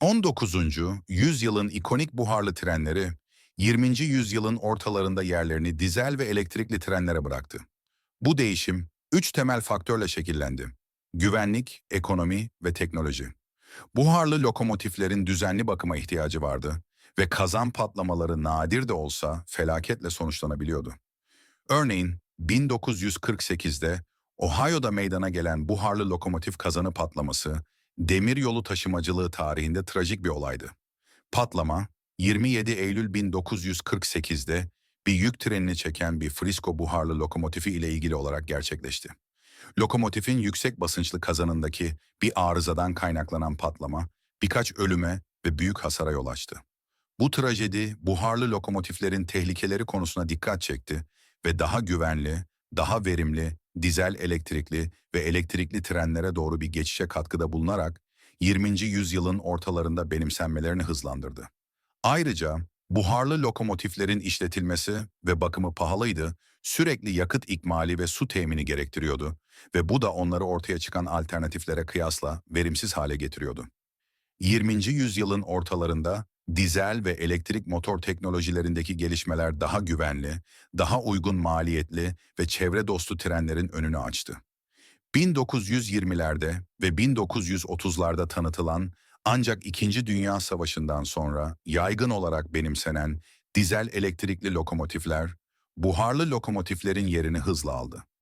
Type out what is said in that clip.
19. yüzyılın ikonik buharlı trenleri, 20. yüzyılın ortalarında yerlerini dizel ve elektrikli trenlere bıraktı. Bu değişim üç temel faktörle şekillendi. Güvenlik, ekonomi ve teknoloji. Buharlı lokomotiflerin düzenli bakıma ihtiyacı vardı ve kazan patlamaları nadir de olsa felaketle sonuçlanabiliyordu. Örneğin 1948'de Ohio'da meydana gelen buharlı lokomotif kazanı patlaması, demiryolu taşımacılığı tarihinde trajik bir olaydı. Patlama, 27 Eylül 1948'de bir yük trenini çeken bir Frisco buharlı lokomotifi ile ilgili olarak gerçekleşti. Lokomotifin yüksek basınçlı kazanındaki bir arızadan kaynaklanan patlama, birkaç ölüme ve büyük hasara yol açtı. Bu trajedi, buharlı lokomotiflerin tehlikeleri konusuna dikkat çekti ve daha güvenli, daha verimli, dizel elektrikli ve elektrikli trenlere doğru bir geçişe katkıda bulunarak 20. yüzyılın ortalarında benimsenmelerini hızlandırdı. Ayrıca buharlı lokomotiflerin işletilmesi ve bakımı pahalıydı, sürekli yakıt ikmali ve su temini gerektiriyordu ve bu da onları ortaya çıkan alternatiflere kıyasla verimsiz hale getiriyordu. 20. yüzyılın ortalarında dizel ve elektrik motor teknolojilerindeki gelişmeler daha güvenli, daha uygun maliyetli ve çevre dostu trenlerin önünü açtı. 1920'lerde ve 1930'larda tanıtılan ancak İkinci Dünya Savaşı'ndan sonra yaygın olarak benimsenen dizel elektrikli lokomotifler, buharlı lokomotiflerin yerini hızla aldı.